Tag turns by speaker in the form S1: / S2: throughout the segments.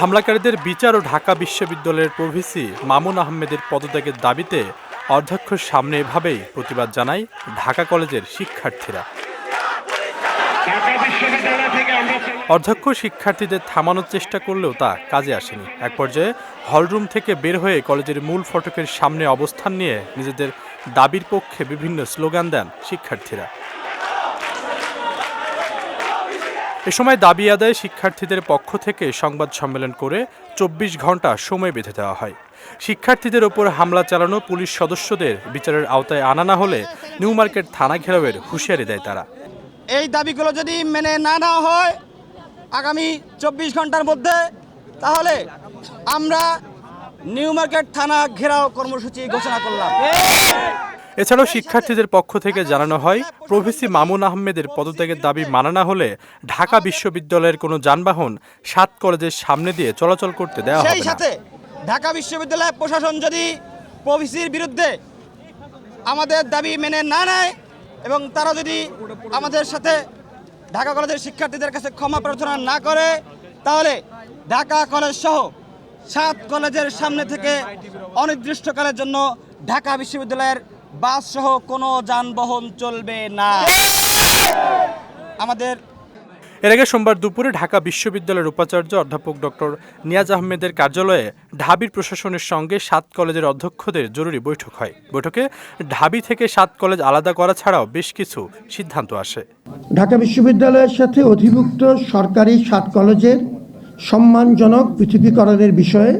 S1: হামলাকারীদের বিচার ও ঢাকা বিশ্ববিদ্যালয়ের প্রভিসি মামুন আহমেদের পদত্যাগের দাবিতে অধ্যক্ষের সামনে এভাবেই প্রতিবাদ জানায় ঢাকা কলেজের শিক্ষার্থীরা। অধ্যক্ষ শিক্ষার্থীদের থামানোর চেষ্টা করলেও তা কাজে আসেনি। এক পর্যায়ে হলরুম থেকে বের হয়ে কলেজের মূল ফটকের সামনে অবস্থান নিয়ে নিজেদের দাবির পক্ষে বিভিন্ন স্লোগান দেন শিক্ষার্থীরা। এ সময় দাবি আদায়ে শিক্ষার্থীদের পক্ষ থেকে সংবাদ সম্মেলন করে চব্বিশ ঘণ্টা সময় বেঁধে দেওয়া হয়। শিক্ষার্থীদের ওপর হামলা চালানো পুলিশ সদস্যদের বিচারের আওতায় আনা না হলে নিউ মার্কেট থানা ঘেরাওয়ের হুঁশিয়ারি দেয় তারা।
S2: এই দাবিগুলো যদি মেনে না নেওয়া হয় আগামী চব্বিশ ঘণ্টার মধ্যে, তাহলে আমরা নিউ মার্কেট থানা ঘেরাও কর্মসূচি ঘোষণা করলাম।
S1: এছাড়াও শিক্ষার্থীদের পক্ষ থেকে জানানো হয় প্রভিসি মামুন আহমেদের পদত্যাগের দাবি মানা না হলে ঢাকা বিশ্ববিদ্যালয়ের কোনো যানবাহন সাত কলেজের সামনে দিয়ে চলাচল করতে দেওয়া হবে
S2: সাথে ঢাকা বিশ্ববিদ্যালয় প্রশাসন যদি প্রভিসির বিরুদ্ধে আমাদের দাবি মেনে না নেয় এবং তারা যদি আমাদের সাথে ঢাকা কলেজের শিক্ষার্থীদের কাছে ক্ষমা প্রার্থনা না করে তাহলে ঢাকা কলেজ সহ সাত কলেজের সামনে থেকে অনির্দিষ্টকালের জন্য ঢাকা বিশ্ববিদ্যালয়ের বাস সহ কোনো যানবাহন চলবে না। আমাদের
S1: এর আগে সোমবার দুপুরে ঢাকা বিশ্ববিদ্যালয়ের উপাচার্য অধ্যাপক ডক্টর নিয়াজ আহমেদের কার্যালয়ে ঢাবির প্রশাসনের সঙ্গে সাত কলেজের অধ্যক্ষদের জরুরি বৈঠক হয়। বৈঠকে ঢাবি থেকে সাত কলেজ আলাদা করা ছাড়াও বেশ কিছু সিদ্ধান্ত আসে।
S3: ঢাকা বিশ্ববিদ্যালয়ের সাথে অধিভুক্ত সরকারি সাত কলেজের সম্মানজনক পৃথিবীকরণের বিষয়ে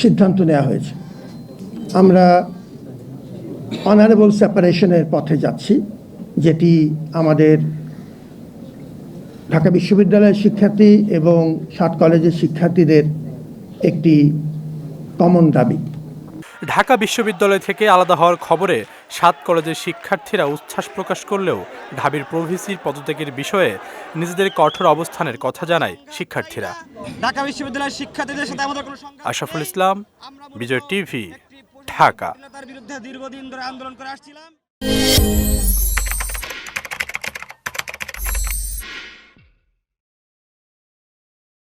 S3: সিদ্ধান্ত নেওয়া হয়েছে। আমরা অনারেবল সেপারেশনের পথে যাচ্ছি যেটি আমাদের ঢাকা বিশ্ববিদ্যালয়ের শিক্ষার্থী এবং সাত কলেজের শিক্ষার্থীদের একটি কমন দাবি।
S1: ঢাকা বিশ্ববিদ্যালয় থেকে আলাদা হওয়ার খবরে সাত কলেজের শিক্ষার্থীরা উচ্ছ্বাস প্রকাশ করলেও ঢাবির প্রভিসির পদত্যাগের বিষয়ে নিজেদের কঠোর অবস্থানের কথা জানায় শিক্ষার্থীরা।
S2: ঢাকা বিশ্ববিদ্যালয়ের শিক্ষার্থীদের সাথে আমাদের কোনো
S1: আশরাফুল ইসলাম বিজয় টিভি ঢাকা।
S2: তার বিরুদ্ধে দীর্ঘদিন ধরে আন্দোলন করে আসছিলাম।